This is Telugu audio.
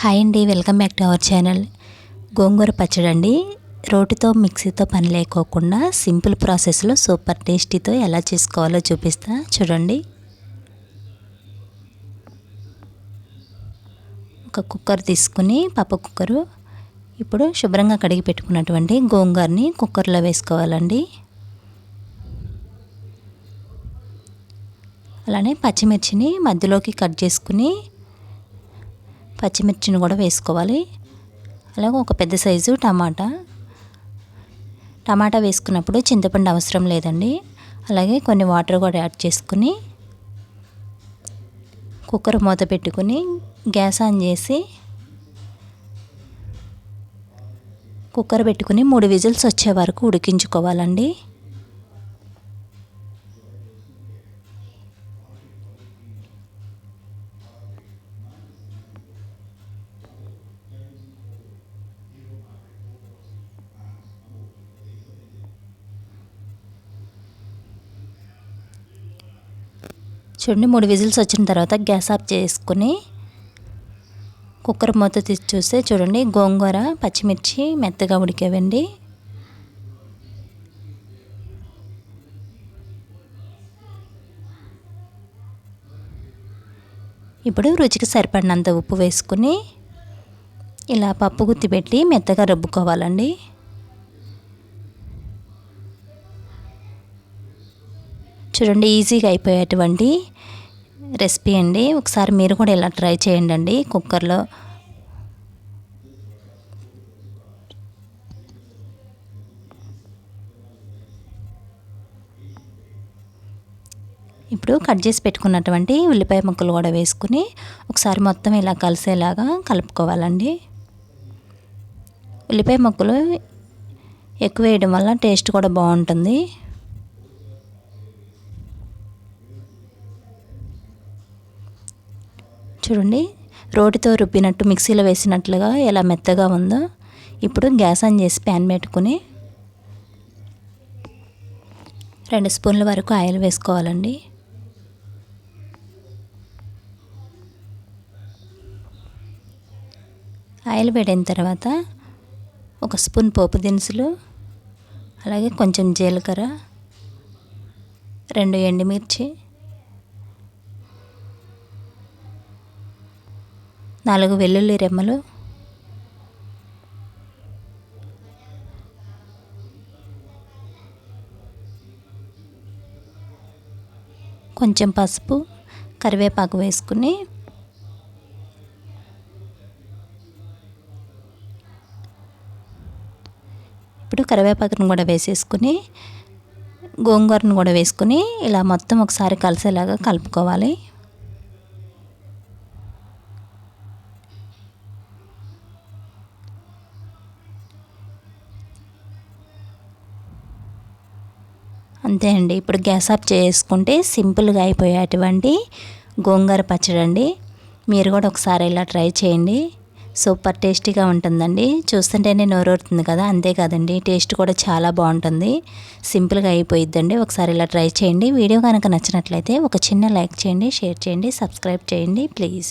హాయ్ అండి welcome back to our channel gongura pachadi అండి రోటితో మిక్సీతో పని లేకోకుండా సింపుల్ ప్రాసెస్లో సూపర్ టేస్టీతో ఎలా చేసుకోవాలో చూపిస్తా. చూడండి. ఒక కుక్కర్ తీసుకుని పప్పు కుక్కరు. ఇప్పుడు శుభ్రంగా కడిగి పెట్టుకున్నటువంటి గోంగూరని కుక్కర్లో వేసుకోవాలండి. అలానే పచ్చిమిర్చిని మధ్యలోకి కట్ చేసుకుని పచ్చిమిర్చిని కూడా వేసుకోవాలి. అలాగే ఒక పెద్ద సైజు టమాటా. టమాటా వేసుకున్నప్పుడు చింతపండు అవసరం లేదండి. అలాగే కొన్ని వాటర్ కూడా యాడ్ చేసుకుని కుక్కర్ మూత పెట్టుకుని గ్యాస్ ఆన్ చేసి కుక్కర్ పెట్టుకుని మూడు విజిల్స్ వచ్చే వరకు ఉడికించుకోవాలండి. చూడండి మూడు విజిల్స్ వచ్చిన తర్వాత గ్యాస్ ఆఫ్ చేసుకుని కుక్కర్ మూత తీసి చూస్తే చూడండి గోంగూర పచ్చిమిర్చి మెత్తగా ఉడికేవండి. ఇప్పుడు రుచికి సరిపడినంత ఉప్పు వేసుకుని ఇలా పప్పు గుత్తి పెట్టి మెత్తగా రుబ్బుకోవాలండి. చూడండి ఈజీగా అయిపోయేటువంటి రెసిపీ అండి. ఒకసారి మీరు కూడా ఇలా ట్రై చేయండి అండి కుక్కర్లో ఇప్పుడు కట్ చేసి పెట్టుకున్నటువంటి ఉల్లిపాయ ముక్కలు కూడా వేసుకుని ఒకసారి మొత్తం ఇలా కలిసేలాగా కలుపుకోవాలండి. ఉల్లిపాయ ముక్కలు ఎక్కువ వేయడం వల్ల టేస్ట్ కూడా బాగుంటుంది. చూడండి. రోటితో రుబ్బినట్టు మిక్సీలో వేసినట్లుగా ఎలా మెత్తగా ఉందో ఇప్పుడు గ్యాస్ ఆన్ చేసి ప్యాన్ పెట్టుకుని రెండు స్పూన్ల వరకు ఆయిల్ వేసుకోవాలండి. ఆయిల్ వేడిన తర్వాత ఒక స్పూన్ పోపు దినుసులు అలాగే కొంచెం జీలకర్ర రెండు ఎండుమిర్చి నాలుగు వెల్లుల్లి రెమ్మలు. కొంచెం పసుపు కరివేపాకు వేసుకుని ఇప్పుడు కరివేపాకును కూడా వేసేసుకుని గోంగూరను కూడా వేసుకుని ఇలా మొత్తం ఒకసారి కలిసేలాగా కలుపుకోవాలి. అంతే అండి. ఇప్పుడు గ్యాస్ ఆఫ్ చేసుకుంటే సింపుల్గా అయిపోయేటువంటి గోంగూర పచ్చడి అండి. మీరు కూడా ఒకసారి ఇలా ట్రై చేయండి. సూపర్ టేస్టీగా ఉంటుందండి. చూస్తుంటేనే నోరూరుతుంది కదా అంతే కదండి. టేస్ట్ కూడా చాలా బాగుంటుంది. సింపుల్గా అయిపోయిద్దండి. ఒకసారి ఇలా ట్రై చేయండి. వీడియో కనుక నచ్చినట్లయితే ఒక చిన్న లైక్ చేయండి షేర్ చేయండి సబ్స్క్రైబ్ చేయండి ప్లీజ్.